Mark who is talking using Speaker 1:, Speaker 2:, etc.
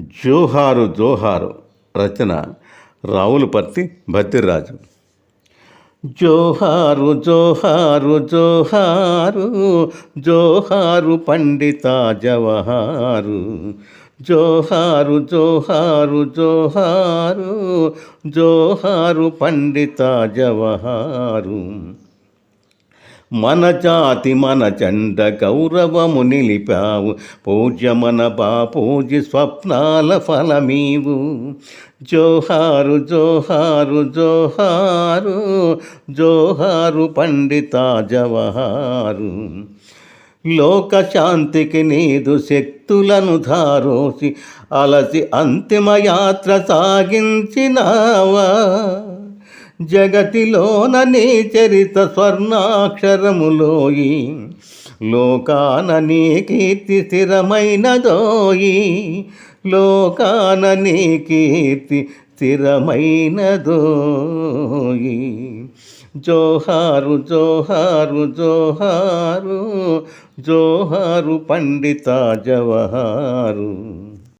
Speaker 1: జోహారు జోహారు రచన రావులపర్తి భద్రరాజు. జోహారు జోహారు జోహారు జోహారు పండిత జవహారు జోహారు జోహారు జోహారు జోహారు పండిత జవహారు. మన జాతి మన చండ గౌరవము నిలిపావు. పూజ్య మన బాపూజీ స్వప్నాల ఫలమీవు. జోహారు జోహారు జోహారు జోహారు పండితా జవహారు. లోక శాంతికి నీదు శక్తులను ధారోసి అలసి అంతిమయాత్ర సాగించినావా? జగతిలోన నీ చరిత స్వర్ణాక్షరములోయి లోకాన నీ కీర్తి స్థిరమైనదోయి. లోకాన నీ కీర్తి స్థిరమైనదోయి. జోహారు జోహారు జోహారు జోహారు పండిత జవహారు.